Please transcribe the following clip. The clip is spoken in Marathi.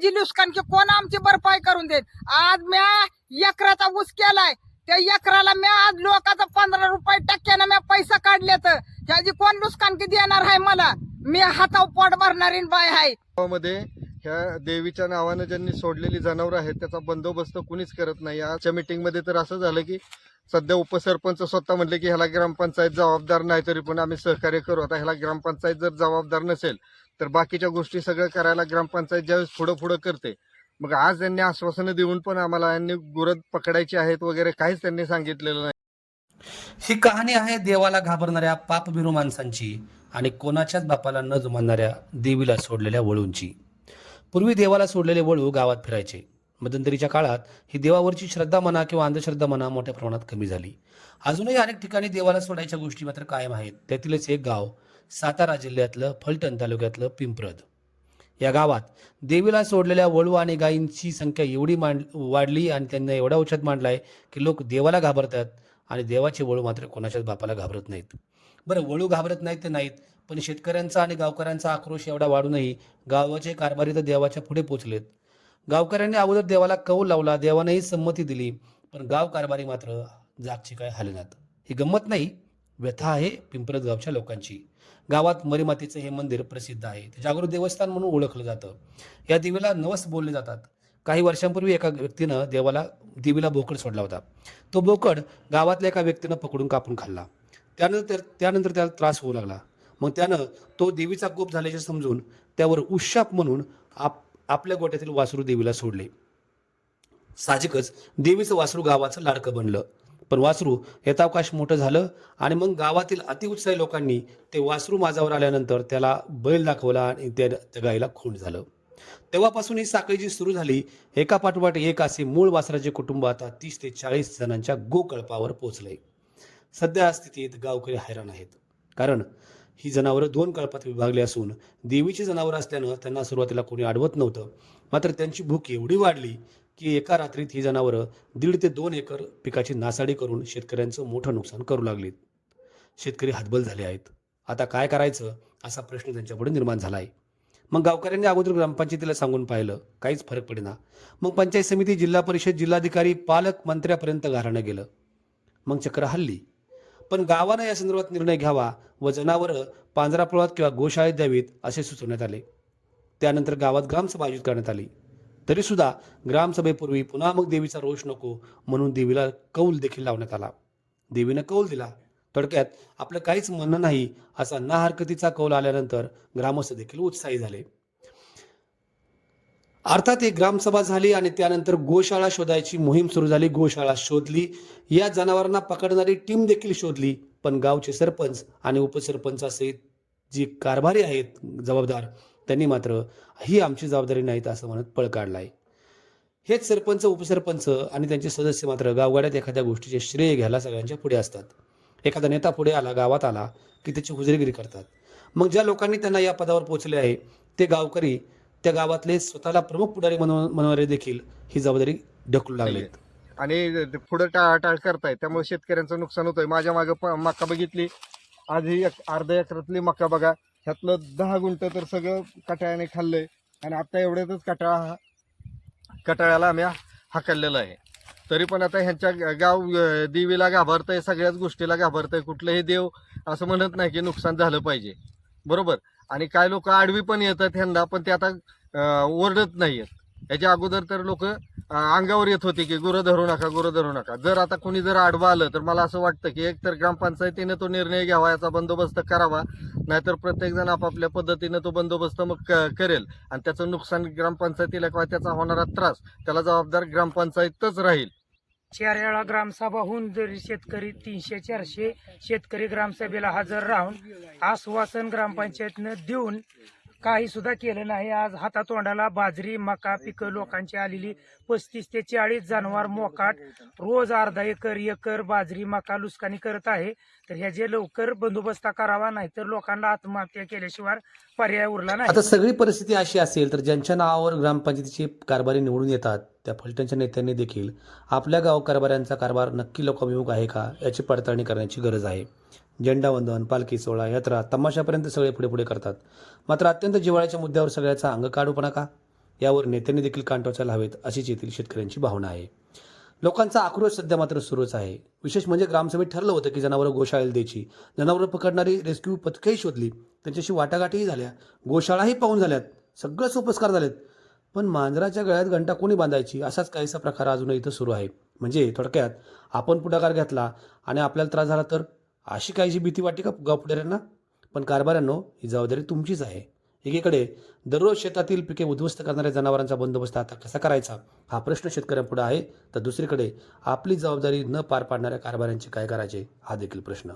जी नुकसान की कोण आमची भरपाई करून देत आज म्या एकराचा ऊस केलाय. त्या एकराला म्या आज लोकांचा पंधरा रुपये टक्क्यानं म्या पैसा काढलेत. तर ह्याची कोण नुकसान की देणार आहे मला? मी हातावर पोट भरणारी बाय आहे. गावामध्ये ह्या देवीच्या नावानं ज्यांनी सोडलेली जनावरं आहेत त्याचा बंदोबस्त कुणीच करत नाही. आजच्या मीटिंगमध्ये तर असं झालं की सध्या उपसरपंच स्वतः म्हणले की ह्याला ग्रामपंचायत जबाबदार नाही तरी पण आम्ही सहकार्य करू. आता ह्याला ग्रामपंचायत जर जबाबदार नसेल तर बाकीच्या गोष्टी सगळं करायला ग्रामपंचायत ज्यावेळेस पुढं पुढं करते मग आज त्यांनी आश्वासनं देऊन पण आम्हाला यांनी गुरं पकडायची आहेत वगैरे काहीच त्यांनी सांगितलेलं नाही. ही कहाणी आहे देवाला घाबरणाऱ्या पापभिरू माणसांची आणि कोणाच्याच बापाला न जुमानणाऱ्या देवीला सोडलेल्या वळूंची. पूर्वी देवाला सोडलेले वळू गावात फिरायचे. मध्यंतरीच्या काळात ही देवावरची श्रद्धा म्हणा किंवा अंधश्रद्धा म्हणा मोठ्या प्रमाणात कमी झाली. अजूनही अनेक ठिकाणी देवाला सोडायच्या गोष्टी मात्र कायम आहेत. त्यातीलच एक गाव सातारा जिल्ह्यातलं फलटण तालुक्यातलं पिंपरद. या गावात देवीला सोडलेल्या वळू आणि गायींची संख्या एवढी मांड वाढली आणि त्यांना एवढा ओच्छाद मांडला आहे की लोक देवाला घाबरतात आणि देवाचे वळू मात्र कोणाच्याच बापाला घाबरत नाहीत. बरं वळू घाबरत नाहीत तर नाहीत पण शेतकऱ्यांचा आणि गावकऱ्यांचा आक्रोश एवढा वाढूनही गावाचे कारभारी तर देवाच्या पुढे पोचलेत. गावकऱ्यांनी अगोदर देवाला कौल लावला देवानेही संमती दिली पण गाव कारभारी मात्र जागची काय हालनात. ही गंमत नाही व्यथा आहे पिंपरत गावच्या लोकांची. गावात मरीमातीचं हे मंदिर प्रसिद्ध आहे. ते जागृत देवस्थान म्हणून ओळखलं जातं. या देवीला नवस बोलले जातात. काही वर्षांपूर्वी एका व्यक्तीनं देवाला देवीला बोकड सोडला होता. तो बोकड गावातल्या एका व्यक्तीनं पकडून कापून खाल्ला. त्यानंतर त्यानंतर त्याला त्रास होऊ लागला. मग त्यानं तो देवीचा कोप झाल्याचे समजून त्यावर उशाप म्हणून आप आपल्या गोट्यातील वासरू देवीला सोडले. साहजिकच देवीचं वासरू गावाचं लाडकं बनलं. पण वासरू यथावकाश मोठं झालं आणि मग गावातील अतिउत्साही लोकांनी ते वासरू माझावर आल्यानंतर त्याला बैल दाखवला आणि त्या त्या गाईला खूण झालं. तेव्हापासून ही साखळी जी सुरू झाली. एका पाठोपाठ एक असे मूळ वासराचे कुटुंब आता तीस ते चाळीस जणांच्या गोकळपावर पोहोचले सध्या स्थितीत गावकरी हैराण आहेत. कारण ही जनावरं दोन कळपात विभागली असून देवीची जनावरं असल्यानं त्यांना सुरुवातीला कोणी अडवत नव्हतं. मात्र त्यांची भूक एवढी वाढली की एका रात्रीत ही जनावरं दीड ते दोन एकर पिकाची नासाडी करून शेतकऱ्यांचं मोठं नुकसान करू लागलीत. शेतकरी हतबल झाले आहेत. आता काय करायचं असा प्रश्न त्यांच्यापुढे निर्माण झाला आहे मग गावकऱ्यांनी अगोदर ग्रामपंचायतीला सांगून पाहिलं काहीच फरक पडेना. मग पंचायत समिती जिल्हा परिषद जिल्हाधिकारी पालक मंत्र्यापर्यंत घराणं गेलं. मग चक्र हल्ली. पण गावानं या संदर्भात निर्णय घ्यावा व जनावरं पांजरापुळात किंवा गोशाळेत द्यावीत असे सुचवण्यात आले. त्यानंतर गावात ग्रामसभा आयोजित करण्यात आली. तरी सुद्धा ग्रामसभेपूर्वी पुन्हा मग देवीचा रोष नको म्हणून देवीला कौल देखील लावण्यात आला. देवीनं कौल दिला. थोडक्यात आपलं काहीच म्हणणं नाही असा ना हरकतीचा कौल आल्यानंतर ग्रामस्थ देखील उत्साही झाले. अर्थात एक ग्रामसभा झाली आणि त्यानंतर गोशाळा शोधायची मोहीम सुरू झाली. गोशाळा शोधली. या जनावरांना पकडणारी टीम देखील शोधली. पण गावचे सरपंच आणि उपसरपंचासहित जी कारभारी आहेत जबाबदार त्यांनी मात्र ही आमची जबाबदारी नाहीत असं म्हणत पळ काढलाय. हेच सरपंच उपसरपंच आणि त्यांचे सदस्य मात्र गावगाड्यात एखाद्या गोष्टीचे श्रेय घ्यायला सगळ्यांच्या पुढे असतात. एखादा नेता पुढे आला गावात आला की त्याची हुजरेगिरी करतात. मग ज्या लोकांनी त्यांना या पदावर पोहोचले आहे ते गावकरी त्या गावातले स्वतःला प्रमुख पुढारी म्हणणारे देखील ही जबाबदारी ढकलू लागलेत. आणि ते पुढं टाळाटाळ करताय त्यामुळे शेतकऱ्यांचं नुकसान होतंय. माझ्या मागं मका बघितली. आज ही अर्ध्या एकरातली मका बघा. ह्यातलं दहा गुंट तर सगळं कटाळ्याने खाल्लंय. आणि आता एवढ्यातच कटाळा हा कटाळ्याला आम्ही हाकललेला आहे. तरी पण आता ह्यांच्या गाव देवीला घाबरतंय सगळ्याच गोष्टीला घाबरतंय. कुठलंही देव असं म्हणत नाही की नुकसान झालं पाहिजे. बरोबर? आणि काय लोक आडवी पण येतात ह्यांना पण ते आता ओरडत नाही आहेत याच्या अगोदर तर लोक अंगावर येत होते की गुरं धरू नका गुरं धरू नका. जर आता कोणी जर आडवा आलं तर मला असं वाटतं की एक तर ग्रामपंचायतीने तो निर्णय घ्यावा याचा बंदोबस्त करावा. नाहीतर प्रत्येकजण आपापल्या पद्धतीनं तो बंदोबस्त मग क- करेल. आणि त्याचं नुकसान ग्रामपंचायतीला किंवा त्याचा होणारा त्रास त्याला जबाबदार ग्रामपंचायतच राहील. चार वेळा ग्रामसभा होऊन जरी शेतकरी तीनशे चारशे शेतकरी ग्रामसभेला हजर राहून आश्वासन ग्रामपंचायतनं देऊन काही सुद्धा केलं नाही. आज हातातोंडाला बाजरी मका पिकं लोकांची आलेली. पस्तीस ते चाळीस जनावर मोकाट. रोज अर्धा एकर एकर बाजरी मका लुसकानी करत आहे. तर ह्या जे लवकर बंदोबस्त करावा नाही तर लोकांना आत्महत्या केल्याशिवाय पर्याय उरला नाही. आता सगळी परिस्थिती अशी असेल तर ज्यांच्या नावावर ग्रामपंचायतीचे कारभारी निवडून येतात त्या फलटणच्या नेत्यांनी देखील आपल्या गाव कारभाऱ्यांचा कारभार नक्की लोकाभिमुख आहे का याची पडताळणी करण्याची गरज आहे. झेंडावंदन पालखी सोहळा यात्रा तमाशापर्यंत सगळे पुढे पुढे करतात. मात्र अत्यंत जिव्हाळ्याच्या मुद्द्यावर सगळ्याचा अंग काढूपणा का यावर नेत्यांनी देखील कान टोचायला हवेत अशीच येथील शेतकऱ्यांची भावना आहे. लोकांचा आक्रोश सध्या मात्र सुरूच आहे. विशेष म्हणजे ग्रामसभेत ठरलं होतं की जनावरं गोशाळेला द्यायची. जनावरं पकडणारी रेस्क्यू पथकंही शोधली. त्यांच्याशी वाटाघाटीही झाल्या. गोशाळाही पाहून झाल्यात. सगळं सोपस्कार झालेत. पण मांजराच्या गळ्यात घंटा कोणी बांधायची? असाच काहीसा प्रकार अजूनही इथं सुरू आहे. म्हणजे थोडक्यात आपण पुढाकार घेतला आणि आपल्याला त्रास झाला तर? अशी काहीशी भीती वाटते का गावपुढाऱ्यांना? पण कारभाऱ्यांनो ही जबाबदारी तुमचीच आहे. एकीकडे दररोज शेतातील पिके उद्ध्वस्त करणाऱ्या जनावरांचा बंदोबस्त आता कसा करायचा हा प्रश्न शेतकऱ्यांपुढे आहे. तर दुसरीकडे आपली जबाबदारी न पार पाडणाऱ्या कारभाऱ्यांचे काय करायचे हा देखील प्रश्न.